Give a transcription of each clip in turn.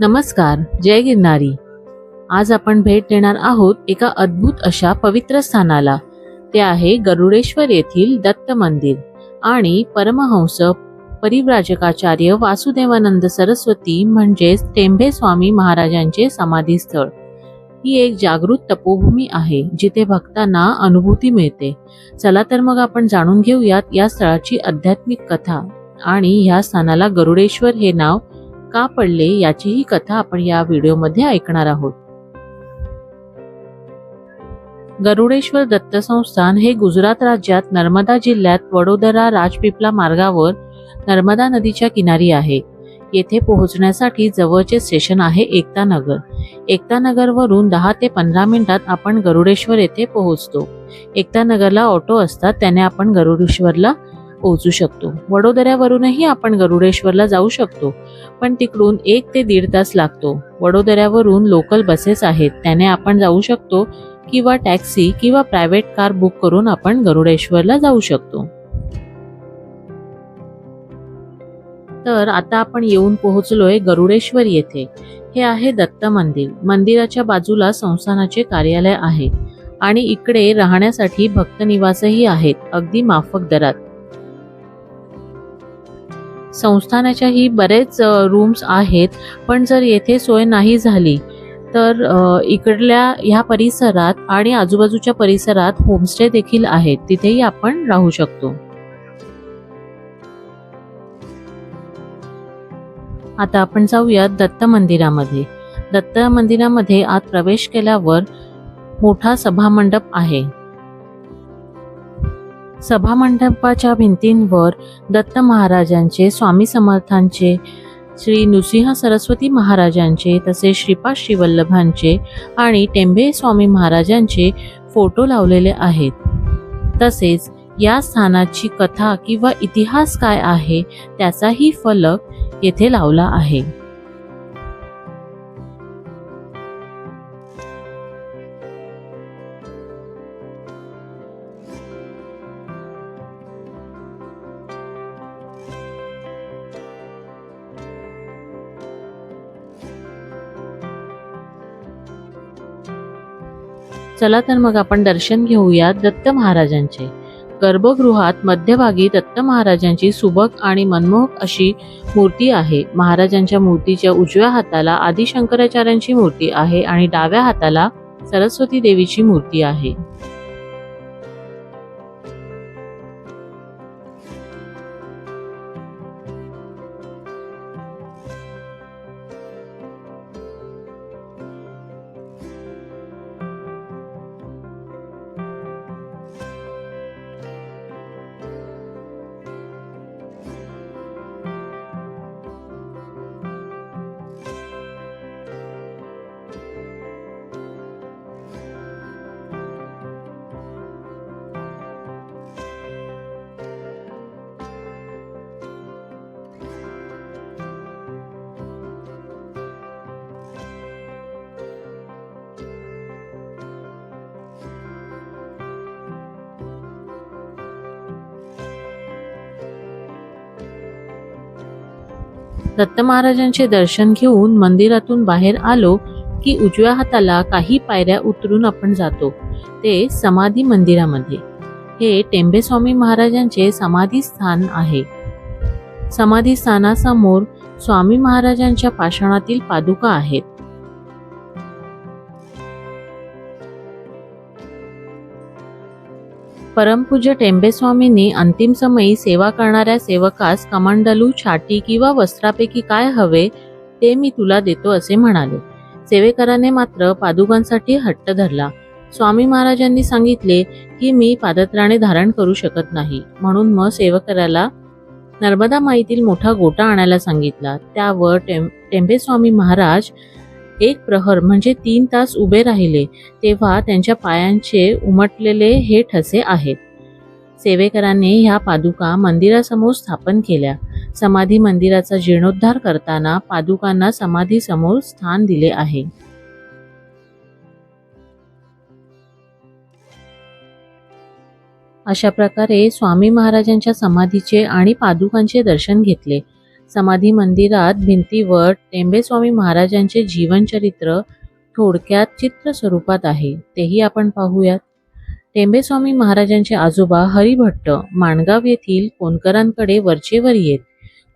नमस्कार जय गिरनारी. आज आपण भेट देणार आहोत एका अद्भुत अशा पवित्र स्थानाला. ते आहे गरुडेश्वर येथील दत्त मंदिर आणि परमहंस परिव्राजकाचार्य वासुदेवानंद सरस्वती म्हणजेच टेंभे स्वामी महाराजांचे समाधी स्थळ ही एक जागृत तपोभूमी आहे जिथे भक्तांना अनुभूती मिळते. चला तर मग आपण जाणून घेऊयात या स्थळाची आध्यात्मिक कथा आणि ह्या स्थानाला गरुडेश्वर हे नाव का पडले याचीही कथा आपण या व्हिडिओमध्ये ऐकणार आहोत. गरुडेश्वर दत्त संस्थान हे गुजरात राज्यात नर्मदा जिल्ह्यात वडोदरा राजपिपला मार्गावर नर्मदा नदीच्या किनारी आहे. येथे पोहोचण्यासाठी जवळचे स्टेशन आहे एकता नगर. एकता नगरवरून दहा ते पंधरा मिनिटात आपण गरुडेश्वर येथे पोहोचतो. एकता नगरला ऑटो असतात त्याने आपण गरुडेश्वरला पोहोचू शकतो. वडोदऱ्यावरूनही आपण गरुडेश्वरला जाऊ शकतो पण तिकडून एक ते दीड तास लागतो. वडोदऱ्यावरून लोकल बसेस आहेत त्याने आपण जाऊ शकतो किंवा टॅक्सी किंवा प्रायव्हेट कार बुक करून आपण गरुडेश्वरला जाऊ शकतो. तर आता आपण येऊन पोहोचलोय गरुडेश्वर येथे. हे आहे दत्त मंदिर. मंदिराच्या बाजूला संस्थानाचे कार्यालय आहे आणि इकडे राहण्यासाठी भक्त निवासही आहेत अगदी माफक दरात. संस्थानाच्याही बरेच रूम्स आहेत. पण जर येथे सोय नाही झाली तर इकडल्या ह्या परिसरात आणि आजूबाजूच्या परिसरात होमस्टे देखील आहेत. तिथेही आपण राहू शकतो. आता आपण जाऊयात दत्त मंदिरामध्ये. दत्त मंदिरामध्ये आत प्रवेश केल्यावर मोठा सभामंडप आहे. सभामंडपाच्या भिंतींवर दत्त महाराजांचे स्वामी समर्थांचे श्री नृसिंह सरस्वती महाराजांचे तसेच श्रीपाद श्रीवल्लभांचे आणि टेंभे स्वामी महाराजांचे फोटो लावलेले आहेत. तसेच या स्थानाची कथा किंवा इतिहास काय आहे त्याचाही फलक येथे लावला आहे. चला तर मग आपण दर्शन घेऊया दत्त महाराजांचे. गर्भगृहात मध्यभागी दत्त महाराजांची सुबक आणि मनमोहक अशी मूर्ती आहे. महाराजांच्या मूर्तीच्या उजव्या हाताला आदिशंकराचार्यांची मूर्ती आहे आणि डाव्या हाताला सरस्वती देवीची मूर्ती आहे. दत्त महाराजांचे दर्शन घेऊन मंदिरातून बाहेर आलो की उजव्या हाताला काही पायऱ्या उतरून आपण जातो. ते समाधी मंदिरामध्ये. हे टेंबेस्वामी महाराजांचे समाधी स्थान आहे. समाधी स्थानासमोर स्वामी महाराजांच्या पाषाणातील पादुका आहेत. परमपूज्य टेंबेस्वामींनी अंतिम समयी सेवा करणाऱ्या सेवकास कमांडलू छाटी किंवा वस्त्रापैकी काय हवे ते मी तुला देतो असे म्हणाले. सेवेकराने मात्र पादुकांसाठी हट्ट धरला. स्वामी महाराजांनी सांगितले की मी पादत्राणे धारण करू शकत नाही. म्हणून मग सेवकराला नर्मदा माईतील मोठा गोटा आणायला सांगितला. त्यावर टेम टेंबे स्वामी महाराज एक प्रहर म्हणजे तीन तास उभे राहिले तेव्हा त्यांच्या पायांचे उमटलेले हे ठसे आहेत. सेवेकरांनी ह्या पादुका मंदिरासमोर स्थापन केल्या. समाधी मंदिराचा जीर्णोद्धार करताना पादुकांना समाधीसमोर स्थान दिले आहे. अशा प्रकारे स्वामी महाराजांच्या समाधीचे आणि पादुकांचे दर्शन घेतले. समाधी मंदिरात भिंतीवर टेंबेस्वामी महाराजांचे जीवनचरित्र थोडक्यात चित्र स्वरूपात आहे. तेही आपण पाहूयात. टेंबेस्वामी महाराजांचे आजोबा हरिभट्ट माणगाव येथील कोणकरांकडे वरचेवर येत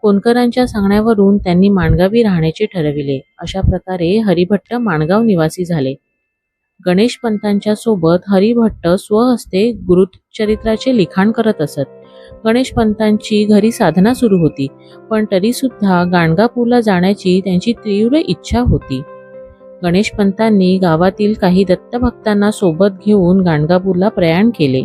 कोणकरांच्या सांगण्यावरून त्यांनी माणगावी राहण्याचे ठरविले. अशा प्रकारे हरिभट्ट माणगाव निवासी झाले. गणेश पंतांच्या सोबत हरिभट्ट स्वहस्ते गुरुचरित्राचे लिखाण करत असत. गणेश पंतांची घरी साधना सुरू होती पण तरीसुद्धा गाणगापूरला जाण्याची त्यांची तीव्र इच्छा होती. गणेश पंतांनी गावातील काही दत्तभक्तांना सोबत घेऊन गाणगापूरला प्रयाण केले.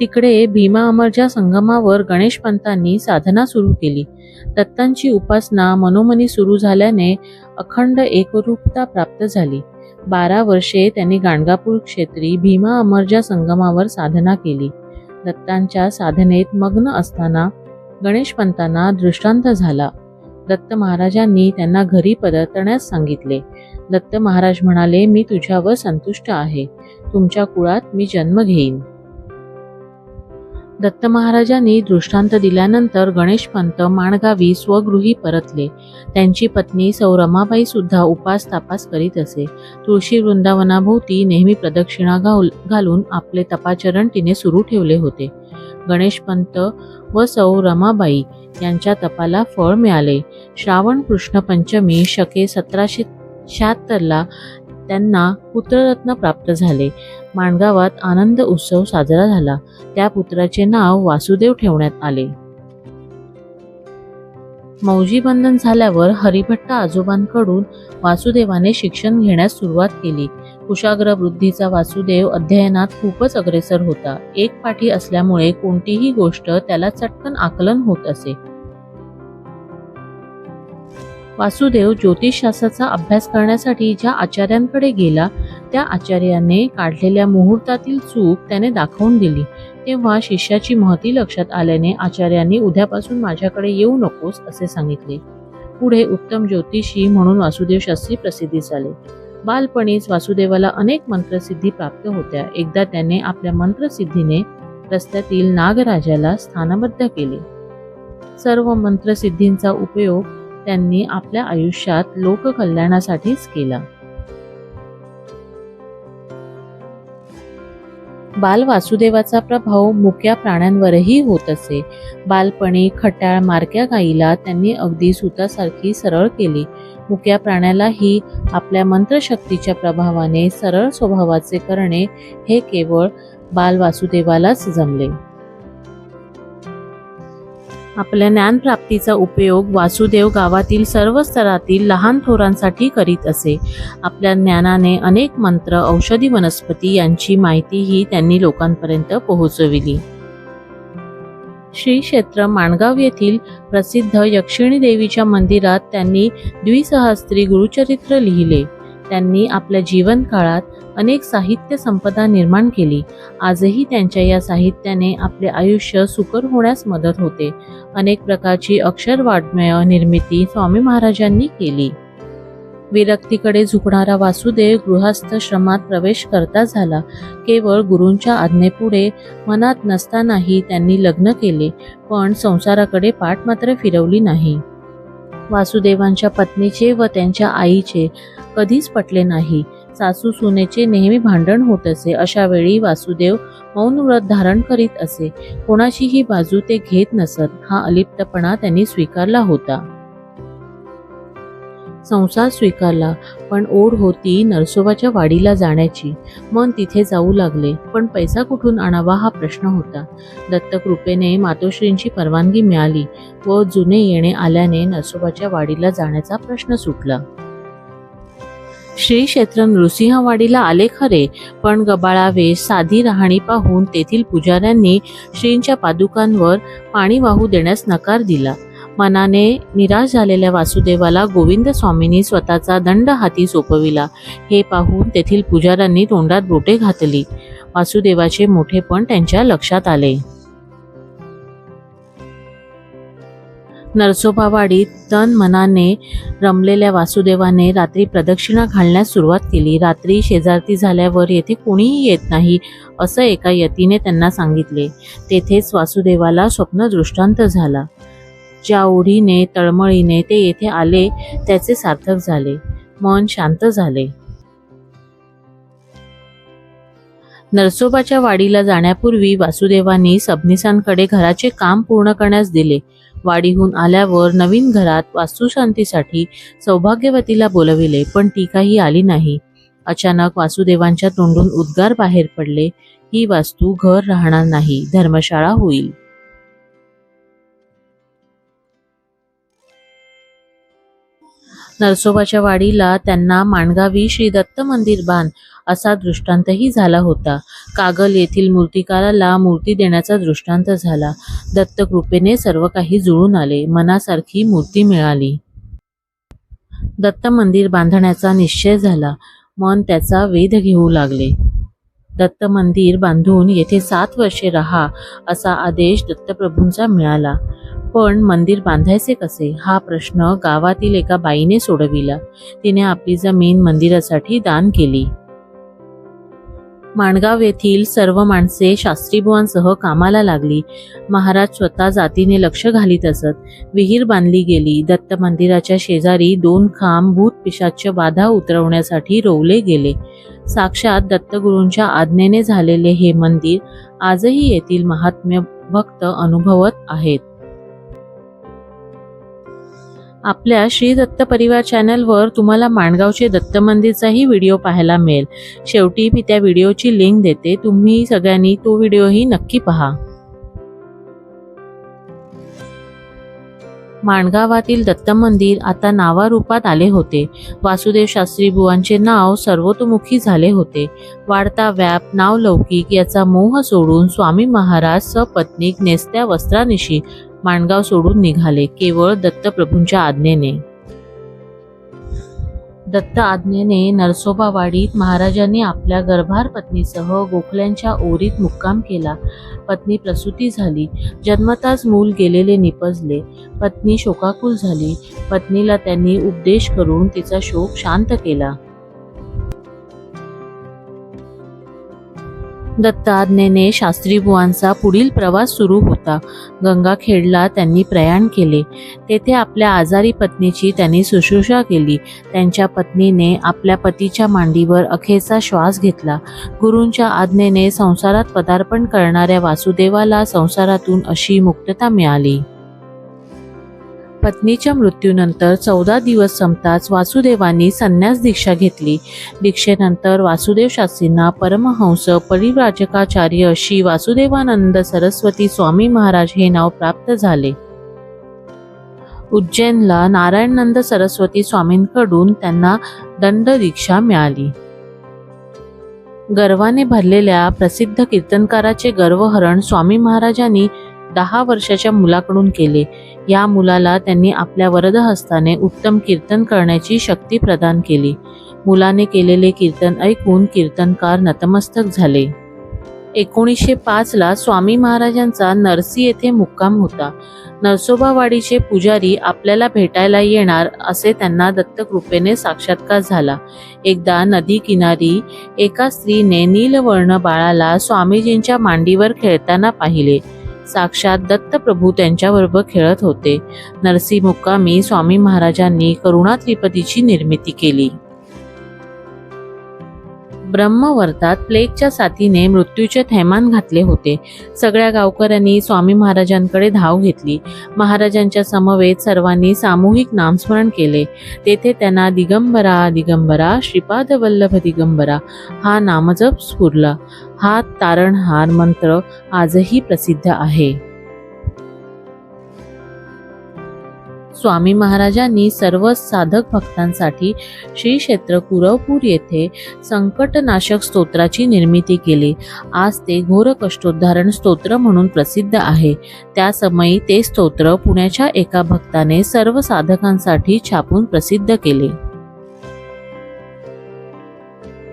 तिकडे भीमा अमरच्या संगमावर गणेश पंतांनी साधना सुरू केली. दत्तांची उपासना मनोमनी सुरू झाल्याने अखंड एकरूपता प्राप्त झाली. बारा वर्षे त्यांनी गाणगापूर क्षेत्री भीमा अमरच्या संगमावर साधना केली. दत्तांच्या साधनेत मग्न असताना गणेशपंतांना दृष्टांत झाला. दत्त महाराजांनी त्यांना घरी परतण्यास सांगितले. दत्त महाराज म्हणाले मी तुझ्यावर संतुष्ट आहे. तुमच्या कुळात मी जन्म घेईन. दत्त महाराजांनी दृष्टांत दिल्यानंतर गणेशपंत माणगावी स्वगृही परतले. त्यांची पत्नी सौ रमाबाई सुद्धा उपास तापास करीत असे. तुळशी वृंदावनाभोवती नेहमी प्रदक्षिणा घाल घालून आपले तपाचरण तिने सुरू ठेवले होते. गणेशपंत व सौ रमाबाई यांच्या तपाला फळ मिळाले. श्रावण कृष्ण पंचमी शके सतराशे शहात्तरला त्यांना पुत्ररत्न प्राप्त झाले. माणगावात आनंद उत्सव साजरा झाला. त्या पुत्राचे नाव वासुदेव ठेवण्यात आले. मौजी बंधन झाल्यावर हरिभट्ट आजोबांकडून वासुदेवाने शिक्षण घेण्यास सुरुवात केली. कुशाग्र वृद्धीचा वासुदेव अध्ययनात खूपच अग्रेसर होता. एक पाठी असल्यामुळे कोणतीही गोष्ट त्याला चटकन आकलन होत असे. वासुदेव ज्योतिषशास्त्राचा अभ्यास करण्यासाठी ज्या आचार्यांकडे गेला त्या आचार्याने काढलेल्या मुहूर्तातील चूक त्याने दाखवून दिली. तेव्हा शिष्याची महती लक्षात आल्याने आचार्यांनी उद्यापासून माझ्याकडे येऊ नकोस असे सांगितले. पुढे उत्तम ज्योतिषी म्हणून वासुदेव शास्त्री प्रसिद्धी झाले. बालपणीच वासुदेवाला अनेक मंत्रसिद्धी प्राप्त होत्या. एकदा त्याने आपल्या मंत्रसिद्धीने रस्त्यातील नागराजाला स्थानबद्ध केले. सर्व मंत्रसिद्धींचा उपयोग त्यांनी आपल्या आयुष्यात लोककल्याणासाठीच केला. बाल वासुदेवाचा प्रभाव मुक्या प्राण्यांवरही होत असे. बालपणी खट्याळ मारक्या गाईला त्यांनी अगदी सुतासारखी सरळ केली. मुक्या प्राण्यालाही आपल्या मंत्रशक्तीच्या प्रभावाने सरळ स्वभावाचे करणे हे केवळ बाल वासुदेवालाच जमले. आपल्या ज्ञानप्राप्तीचा उपयोग वासुदेव गावातील सर्व स्तरातील लहान थोरांसाठी करीत असे. आपल्या ज्ञानाने अनेक मंत्र औषधी वनस्पती यांची माहितीही त्यांनी लोकांपर्यंत पोहोचविली. श्री क्षेत्र माणगाव येथील प्रसिद्ध यक्षिणी देवीच्या मंदिरात त्यांनी द्विसहस्त्री गुरुचरित्र लिहिले. त्यांनी आपल्या जीवनकाळात अनेक साहित्य संपदा निर्माण केली. आजही त्यांच्या या साहित्याने आपले आयुष्य सुकर होण्यास मदत होते. अनेक प्रकारची अक्षर वाड्मय निर्मिती स्वामी महाराजांनी केली. विरक्तीकडे झुकणारा वासुदेव गृहस्थ श्रमात प्रवेश करता झाला. केवळ गुरूंच्या आज्ञेपुढे मनात नसतानाही त्यांनी लग्न केले पण संसाराकडे पाठ मात्र फिरवली नाही. वासुदेवांच्या पत्नीचे व त्यांच्या आईचे कधीच पटले नाही. सासू सुनेचे नेहमी भांडण होत असे. अशा वेळी वासुदेव मौन व्रत धारण करीत असे. कोणाचीही बाजू ते घेत नसत हा अलिप्तपणा त्यांनी स्वीकारला होता. संसार स्वीकारला पण ओढ होती नरसोबाच्या वाडीला जाण्याची. मन तिथे जाऊ लागले पण पैसा कुठून आणावा हा प्रश्न होता. दत्तकृपेने मातोश्रींची परवानगी मिळाली व जुने येणे आल्याने नरसोबाच्या वाडीला जाण्याचा प्रश्न सुटला. श्री क्षेत्र नृसिंहवाडीला आले खरे पण गबाळा वेश साधी राहणी पाहून तेथील पुजाऱ्यांनी श्रींच्या पादुकांवर पाणी वाहू देण्यास नकार दिला. मनाने निराश झालेल्या वासुदेवाला गोविंद स्वामींनी स्वतःचा दंड हाती सोपविला. हे पाहून तेथील पुजाऱ्यांनी तोंडात बोटे घातली. वासुदेवाचे मोठेपण त्यांच्या लक्षात आले. नरसोबावाडीत तन मनाने रमलेल्या वासुदेवाने रात्री प्रदक्षिणा घालण्यास सुरुवात केली. रात्री शेजारती झाल्यावर येथे कोणीही येत नाही असं एका यतीने त्यांना सांगितले. तेथेच वासुदेवाला स्वप्न दृष्टांत झाला. ज्या ओढीने तळमळीने ते येथे आले त्याचे सार्थक झाले. मन शांत झाले. नरसोबाच्या वाडीला जाण्यापूर्वी वासुदेवांनी सबनिसांकडे घराचे काम पूर्ण करण्यास दिले. वाडीहून आल्यावर नवीन घरात वास्तुशांतीसाठी सौभाग्यवतीला बोलविले पण ती काही आली नाही. अचानक वासुदेवांच्या तोंडून उद्गार बाहेर पडले ही वास्तू घर राहणार नाही धर्मशाळा होईल. नरसोबाच्या वाडीला त्यांना माणगावी श्री दत्त मंदिर बांध असा दृष्टांतही झाला होता. कागल येथील मूर्तिकाराला मूर्ती देण्याचा दृष्टांत झाला. दत्तकृपेने सर्व काही जुळून आले. मनासारखी मूर्ती मिळाली. दत्त मंदिर बांधण्याचा निश्चय झाला. मन त्याचा वेध घेऊ लागले. दत्त मंदिर बांधून येथे सात वर्षे रहा असा आदेश दत्तप्रभूंचा मिळाला. पण मंदिर बांधायचे कसे? हा प्रश्न गावातील एका बाईने सोडविला. तिने आपली जमीन मंदिरासाठी दान केली. माणगाव येथील सर्व माणसे शास्त्रीबुवांसह कामाला लागली. महाराज स्वतः जातीने लक्ष घालीत असत. विहीर बांधली गेली. दत्त मंदिराच्या शेजारी दोन खांब भूतपिशाच्य बाधा उतरवण्यासाठी रोवले गेले. साक्षात दत्तगुरूंच्या आज्ञेने झालेले हे मंदिर आजही येथील महात्म्य भक्त अनुभवत आहेत. आपल्या श्री दत्त परिवार चॅनलवर तुम्हाला माणगावचे दत्त मंदिरचाही व्हिडिओ पाहायला मिळेल. शेवटी मी त्या व्हिडिओची लिंक देते. तुम्ही सगळ्यांनी तो व्हिडिओही नक्की पहा. माणगावातील दत्त मंदिर आता नावारूपात आले होते. वासुदेव शास्त्री बुवांचे नाव सर्वतोमुखी झाले होते. वाढता व्याप नावलौकिक याचा मोह सोडून स्वामी महाराज सपत्नीक नेसत्या वस्त्रानिशी माणगाव सोडून निघाले केवळ दत्तप्रभूंच्या आज्ञेने. दत्त आज्ञेने नरसोबावाडीत महाराजांनी आपल्या गर्भार पत्नीसह गोखल्यांच्या ओरीत मुक्काम केला. पत्नी प्रसूती झाली. जन्मताच मूल गेलेले निपजले. पत्नी शोकाकुल झाली. पत्नीला त्यांनी उपदेश करून तिचा शोक शांत केला. दत्ताज्ञेने आज्ञेने पुढील प्रवास सुरू होता. गंगाखेडला त्यांनी प्रयाण केले. तेथे आपल्या आजारी पत्नीची त्यांनी शुश्रूषा केली. त्यांच्या पत्नीने आपल्या पतीच्या मांडीवर अखेरचा श्वास घेतला. गुरूंच्या आज्ञेने संसारात पदार्पण करणाऱ्या वासुदेवाला संसारातून अशी मुक्तता मिळाली. पत्नीच्या मृत्यूनंतर चौदा दिवस संपताच वासुदेवांनी संन्यास दीक्षा घेतली. दीक्षेनंतर वासुदेव शास्त्रींना परमहंस परिव्राजकाचार्य श्री वासुदेवानंद सरस्वती स्वामी महाराज हे नाव प्राप्त झाले. उज्जैनला नारायणनंद सरस्वती स्वामींकडून त्यांना दंड दीक्षा मिळाली. गर्वाने भरलेल्या प्रसिद्ध कीर्तनकाराचे गर्वहरण स्वामी महाराजांनी दहा वर्षाच्या मुलाकडून केले. या मुलाला त्यांनी आपल्या वरदहस्ताने उत्तम कीर्तन करण्याची शक्ती प्रदान केली. मुलाने केलेले कीर्तन ऐकून कीर्तनकार नतमस्तक झाले. एकोणीसशे पाचला स्वामी महाराजांचा नरसी येथे मुक्काम होता. नरसोबावाडीचे पुजारी आपल्याला भेटायला येणार असे त्यांना दत्तकृपेने साक्षात्कार झाला. एकदा नदी किनारी एका स्त्रीने नीलवर्ण बाळाला स्वामीजींच्या मांडीवर खेळताना पाहिले. साक्षात दत्तप्रभू त्यांच्याबरोबर खेळत होते. नरसी मुक्कामी स्वामी महाराजांनी करुणा त्रिपदीची निर्मिती केली. ब्रह्मवर्तात प्लेगच्या साथीने मृत्यूचे थैमान घातले होते. सगळ्या गावकऱ्यांनी स्वामी महाराजांकडे धाव घेतली. महाराजांच्या समवेत सर्वांनी सामूहिक नामस्मरण केले. तेथे त्यांना दिगंबरा दिगंबरा श्रीपाद वल्लभ दिगंबरा हा नामजप स्फुरला. हा तारणहार मंत्र आजही प्रसिद्ध आहे. स्वामी महाराजांनी सर्व साधक भक्तांसाठी श्री क्षेत्र कुरवपूर येथे संकटनाशक स्तोत्राची निर्मिती केली. आज ते घोर कष्टोद्धारण स्तोत्र म्हणून प्रसिद्ध आहे. त्या समयी ते स्तोत्र पुण्याच्या एका भक्ताने सर्व साधकांसाठी छापून प्रसिद्ध केले.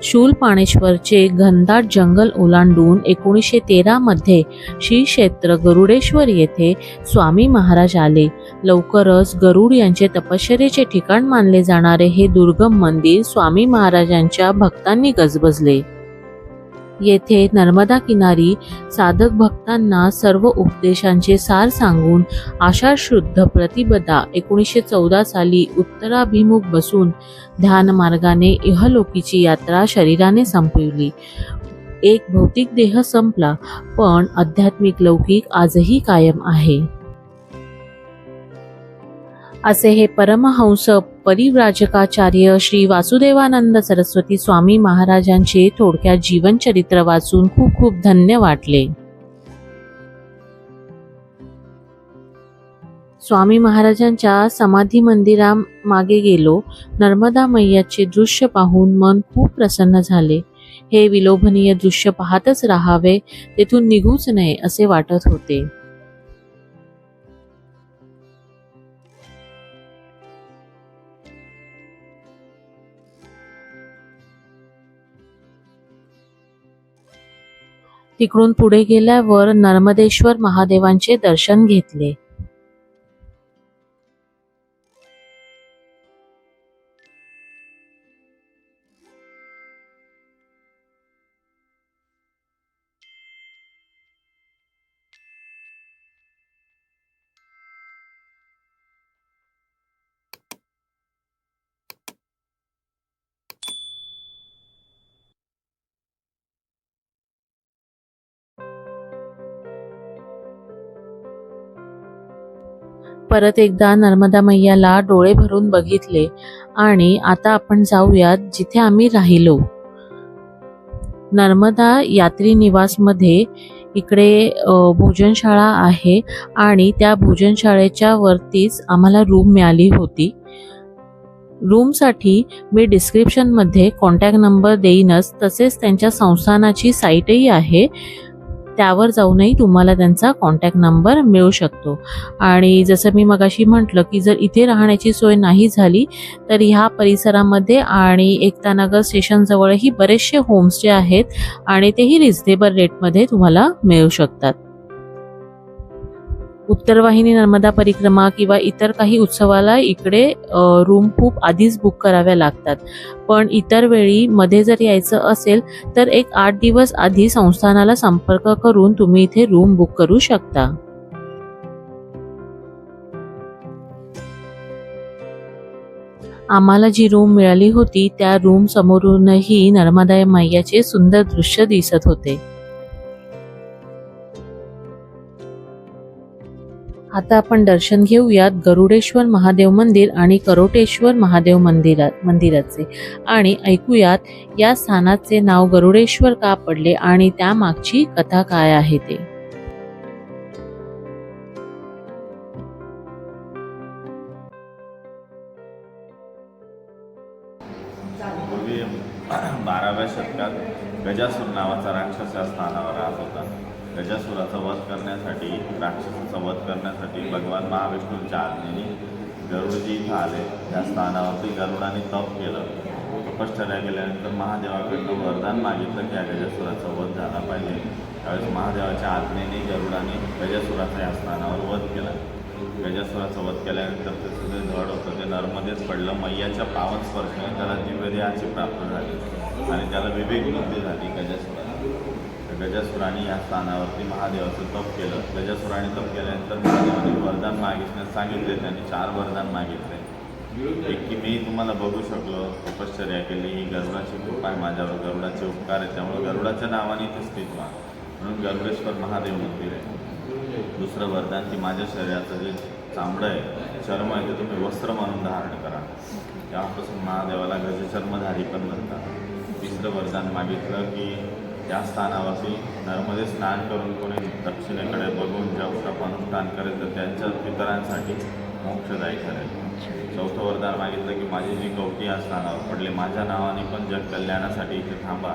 शूलपाणेश्वरचे घनदाट जंगल ओलांडून एकोणीसशे तेरामध्ये श्री क्षेत्र गरुडेश्वर येथे स्वामी महाराज आले. लवकरच गरुड यांचे तपश्चर्याचे ठिकाण मानले जाणारे हे दुर्गम मंदिर स्वामी महाराजांच्या भक्तांनी गजबजले. येथे नर्मदा किनारी साधक भक्तांना सर्व उपदेशांचे सार सांगून आशा शुद्ध प्रतिपदा एकोणीसशे चौदा साली उत्तराभिमुख बसून ध्यान मार्गाने इहलोकीची यात्रा शरीराने संपविली. एक भौतिक देह संपला पण आध्यात्मिक लौकिक आजही कायम आहे. असे हे परमहंस परिव्राजकाचार्य श्री वासुदेवानंद सरस्वती स्वामी महाराजांचे थोडक्यात जीवनचरित्र वाचून खूप खूप धन्य वाटले. स्वामी महाराजांच्या समाधी मंदिरा मागे गेलो. नर्मदा मैयाचे दृश्य पाहून मन खूप प्रसन्न झाले. हे विलोभनीय दृश्य पाहतच राहावे तेथून निघूच नये असे वाटत होते. तिकडून पुढे गेल्यावर नर्मदेश्वर महादेवांचे दर्शन घेतले. परत एकदा नर्मदा मैयाला डोळे भरून बघितले आणि आता आपण जाऊयात जिथे आम्ही राहिलो. नर्मदा यात्री निवासमध्ये इकडे भोजनशाळा आहे आणि त्या भोजनशाळेच्या वरतीच आम्हाला रूम मिळाली होती. रूमसाठी मी डिस्क्रिप्शनमध्ये कॉन्टॅक्ट नंबर देईनच तसेच त्यांच्या संस्थानाची साईटही आहे. त्यावर जाऊनही तुम्हाला त्यांचा कॉन्टॅक्ट नंबर मिळू शकतो. आणि जसं मी मगाशी म्हटलं की जर इथे राहण्याची सोय नाही झाली तर ह्या परिसरामध्ये आणि एकतानगर स्टेशनजवळही बरेचसे होमस्टे आहेत आणि तेही रिजनेबल रेटमध्ये तुम्हाला मिळू शकतात. उत्तरवाहिनी नर्मदा परिक्रमा किंवा इतर काही उत्सवाला इकडे रूम खूप आधीच बुक कराव्या लागतात. पण इतर वेळी मध्ये जर यायचं असेल तर एक आठ दिवस आधी संस्थानाला संपर्क करून तुम्ही इथे रूम बुक करू शकता. आम्हाला जी रूम मिळाली होती त्या रूम समोरूनही नर्मदा मैयाचे सुंदर दृश्य दिसत होते. आता आपण दर्शन घेऊयात गरुडेश्वर महादेव मंदिर आणि करोटेश्वर महादेव मंदिरात मंदिराचे. आणि ऐकूयात या स्थानाचे नाव गरुडेश्वर का पडले आणि त्यामागची कथा काय आहे ते? बाराव्या शतकात गजासूर नावाचा राक्षस या स्थानावर राहत होता. गजासुराचा वध करण्यासाठी राक्षसाचा वध करण्यासाठी भगवान महाविष्णूंच्या आज्ञेने गरुडजी इथं आले. त्या स्थानावरती गरुडाने तप केलं. तपश्चर्या केल्यानंतर महादेवाकडनं वरदान मागितलं की या गजासुराचा वध झाला पाहिजे. त्यावेळेस महादेवाच्या आज्ञेने गरुडाने गजासुराचा या स्थानावर वध केला. गजासुराचा वध केल्यानंतर त्याचं जे धड होतं ते नर्मदेच पडलं. मैयाच्या पावन स्पर्शाने त्याला दिव्यदेहाची प्राप्त झाली. आणि त्याला विवेक बुद्धी झाली. गजासुराला तर या स्थानावरती महादेवाचं तप केलं. गजासुराने तप केल्यानंतर महादेवाने वरदान मागितण्यास सांगितले त्यांनी चार वरदान मागितले. एक की मी तुम्हाला बघू शकलो तपश्चर्या केली ही गरुडाची कृपा आहे माझ्यावर गरुडाचे उपकार आहे त्यामुळे गरुडाच्या नावाने ते स्थित व्हा. म्हणून गरुडेश्वर महादेव मंदिर आहे. दुसरं वरदान की माझ्या शरीराचं जे चामडं आहे चर्म आहे ते तुम्ही वस्त्र म्हणून धारण करा. तेव्हापासून महादेवाला गजचर्मधारी पण म्हणतात. तिसरं वरदान मागितलं की त्या स्थानावरती नर्मदे स्नान करून कोणी दक्षिणेकडे बघून जप अनुष्ठान करेल तर त्यांच्या पितरांसाठी मोक्षदायी ठरेल. चौथं वरदान मागितलं की माझी जी कवटी या स्थानावर पडली माझ्या नावाने पण जग कल्याणासाठी इथे थांबा.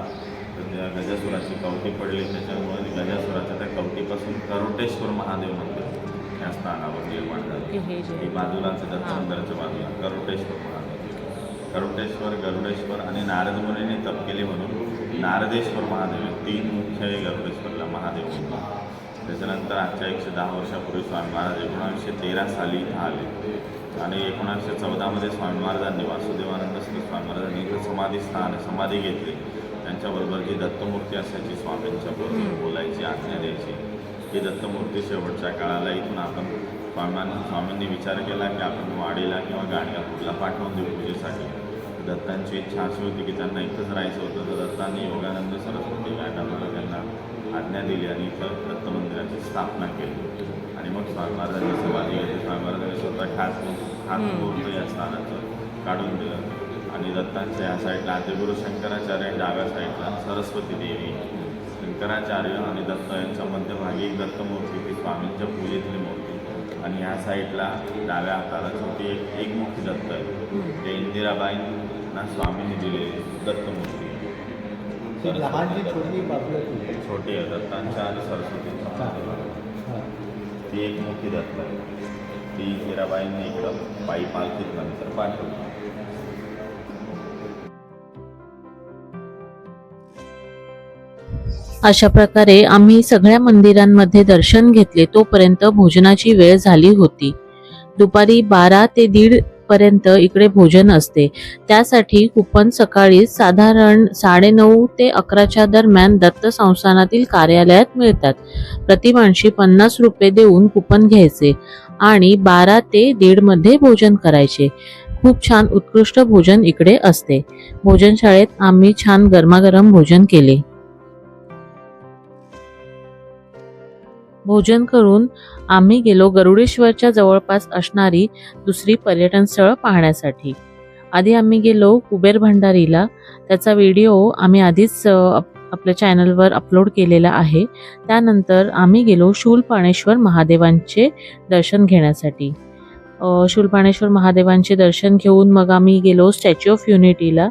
तर त्या गजासुराची कवटी पडली त्याच्यामुळे गजासुराच्या त्या कवटीपासून करोटेश्वर महादेव मंदिर या स्थानावर निर्माण झालं. ही बाजूलाच दत्तमंदिराच्या बाजूला करोटेश्वर महादेव. करोटेश्वर गरुडेश्वर आणि नारद मुनीने तप केले म्हणून नारदेश्वर महादेव तीन मुख्य आहे गरुडेश्वरला महादेव. त्याच्यानंतर आजच्या एकशे दहा वर्षापूर्वी स्वामी महाराज एकोणावीसशे तेरा साली इथं आले. आणि एकोणीसशे चौदामध्ये स्वामी महाराजांनी वासुदेवानंद श्री स्वामी महाराजांनी इथं समाधी स्थान समाधी घेतली. त्यांच्याबरोबर जी दत्तमूर्ती असायची स्वामींच्या बरोबर बोलायची आज्ञा द्यायची. ही दत्तमूर्ती शेवटच्या काळाला इथून आपण स्वामींना स्वामींनी विचार केला की आपण वाडीला किंवा गाणगापूरला पाठवून देऊ पूजेसाठी. दत्तांची इच्छा अशी होती की त्यांना इथंच राहायचं होतं. तर दत्तांनी योगानंद सरस्वती गाणगापूर यांना आज्ञा दिली आणि इथं दत्त मंदिराची स्थापना केली. आणि मग स्वामी महाराजांनी समाधी घेतली स्वामी महाराजांनी स्वतः खास खास मुहूर्त या स्थानाचं काढून दिलं. आणि दत्तांच्या या साईडला आदिगुरु शंकराचार्य डाव्या साईडला सरस्वती देवी शंकराचार्य आणि दत्त यांच्या मध्यभागी एक दत्तमूर्ती ती स्वामींच्या पूजेतली मूर्ती. आणि ह्या साईडला डाव्या हाताला छोटी एक एक मोठी दत्त आहे. ते इंदिराबाईंना स्वामींनी दिलेली दत्तमूर्ती. ती लहान जी छोटी आहे छोटी आहे दत्तांच्या आणि सरस्वतीच्या हां. ती एक मोठी दत्त आहे. ती इंदिराबाईंनी इकडं पायी पालखीत नंतर पाठवली. अशा प्रकारे आम्ही सगळ्या मंदिरांमध्ये दर्शन घेतले तोपर्यंत भोजनाची वेळ झाली होती. दुपारी बारा ते दीड पर्यंत इकडे भोजन असते. त्यासाठी कुपन सकाळी साधारण साडेनऊ ते अकराच्या दरम्यान दत्त संस्थानातील कार्यालयात मिळतात. प्रतिमानशी पन्नास रुपये देऊन कुपन घ्यायचे आणि बारा ते दीडमध्ये भोजन करायचे. खूप छान उत्कृष्ट भोजन इकडे असते. भोजनशाळेत आम्ही छान गरमागरम भोजन केले. भोजन करून आम्ही गेलो गरुडेश्वरच्या जवळपास असणारी दुसरी पर्यटन स्थळ पाहण्यासाठी. आधी आम्ही गेलो कुबेर भंडारीला. त्याचा व्हिडिओ आम्ही आधीच आपल्या चॅनलवर अपलोड केलेला आहे. त्यानंतर आम्ही गेलो शूलपाणेश्वर महादेवांचे दर्शन घेण्यासाठी. शूलपाणेश्वर महादेवांचे दर्शन घेऊन मग आम्ही गेलो स्टॅच्यू ऑफ युनिटीला.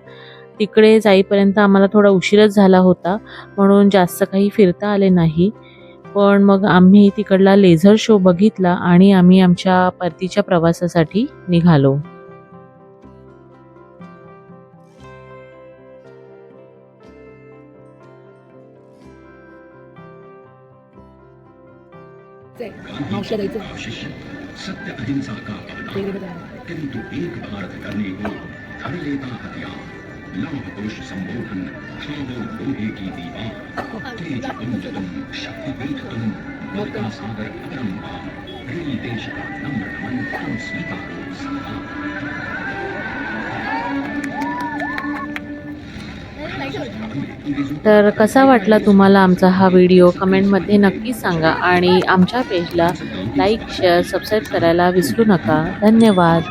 तिकडे जाईपर्यंत आम्हाला थोडा उशीरच झाला होता. म्हणून जास्त काही फिरता आले नाही. पण मग आम्ही तिकडला लेझर शो बघितला आणि आम्ही आमच्या परतीच्या प्रवासासाठी निघालो. सत्य अहिंसा का ते किंतु एक भारत करने को धर लेता हथियार। लौह पुरुष संबोधन छावो लोहे की दीवा तेज पुंज तुम शक्ति पीठ तुम बुद्ध का सागर अगरम पार प्रेम देश का नम्र नमन तुम स्वीकारो सदा तर कसा वाटला तुम्हाला आमचा हा व्हिडिओ? कमेंटमध्ये नक्की सांगा आणि आमच्या पेजला लाईक शेअर सबस्क्राईब करायला विसरू नका. धन्यवाद.